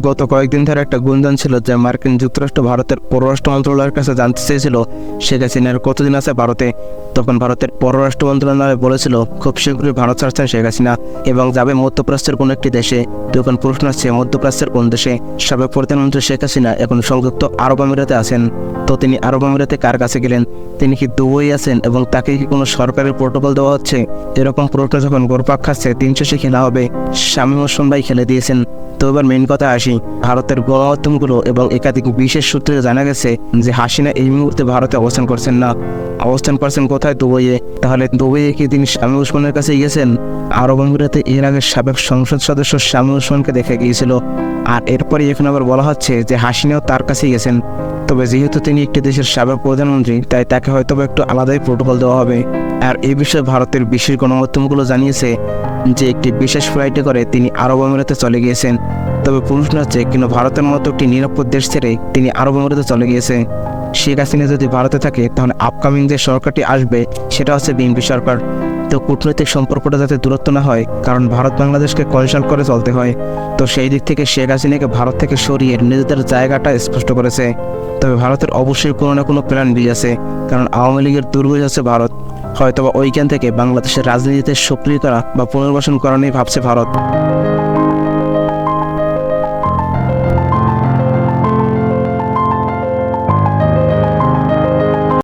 গত কয়েকদিন ধরে একটা গুঞ্জন ছিল যে মার্কিন যুক্তরাষ্ট্র ভারতের পররাষ্ট্র মন্ত্রণালয়ের কাছে জানতে চেয়েছিল শেখ হাসিনার কতদিন আছে ভারতে। তখন ভারতের পররাষ্ট্র মন্ত্রণালয় বলেছিল, খুব শীঘ্রই ভারত ছাড়ছেন শেখ হাসিনা এবং যাবে মধ্যপ্রাচ্যের কোনো একটি দেশে। তখন প্রশ্ন আসছে, মধ্যপ্রাচ্যের কোন দেশে? সাবেক প্রধানমন্ত্রী শেখ হাসিনা এখন সংযুক্ত আরব আমিরাতে আছেন। তো তিনি আরব আমিরাতে কার কাছে গেলেন? তিনি কি দুবই আছেন এবং তাকে কি কোনো সরকারি প্রোটোকল দেওয়া হচ্ছে? এরকম প্রশ্ন যখন গোরপাক খাচ্ছে তিন শেষে খেলা হবে। স্বামী হোসেন ভাই খেলে দিয়েছেন। তো এবার মেন কথা আসি। ভারতের গণমাধ্যমগুলো এবং একাধিক বিশেষ সূত্রে জানা গেছে যে হাসিনা এই মুহূর্তে ভারতে অবস্থান করছেন না। অবস্থান করছেন কোথায়? দুবইয়ে। তাহলে দুবইয়ে কি তিনি স্বামী উসমানের কাছে গিয়েছেন আরব আমিরাতে এর আগে সাবেক সংসদ সদস্য স্বামী উসমানকে দেখে গিয়েছিল। আর এরপরে এখন আবার বলা হচ্ছে যে হাসিনাও তার কাছে গেছেন। তবে যেহেতু তিনি একটি দেশের সাবেক প্রধানমন্ত্রী, তাই তাকে হয়তো একটু আলাদাই প্রোটোকল দেওয়া হবে। আর এই বিষয়ে ভারতের বিশেষ গণমাধ্যমগুলো জানিয়েছে যে একটি বিশেষ ফ্লাইটে করে তিনি আরব আমিরাতে চলে গিয়েছেন। তবে প্রশ্ন হচ্ছে কিন্তু ভারতের মতো একটি নিরাপদ দেশ ছেড়ে তিনি আরব আমিরাতে চলে গিয়েছে। শেখ হাসিনা যদি ভারতে থাকে, তাহলে আপকামিং যে সরকারটি আসবে, সেটা হচ্ছে বিএনপি সরকার। তো কূটনৈতিক সম্পর্কটা যাতে দূরত্ব না হয়, কারণ ভারত বাংলাদেশকে কনসাল্ট করে চলতে হয়। তো সেই দিক থেকে শেখ হাসিনাকে ভারত থেকে সরিয়ে নিজেদের জায়গাটা স্পষ্ট করেছে। তবে ভারতের অবশ্যই কোনো না কোনো প্ল্যান বি আছে, কারণ আওয়ামী লীগের দুর্গজ আছে ভারত। হয়তোবা ওইখান থেকে বাংলাদেশের রাজনীতিতে সক্রিয় করা বা পুনর্বাসন করা নিয়ে ভাবছে ভারত।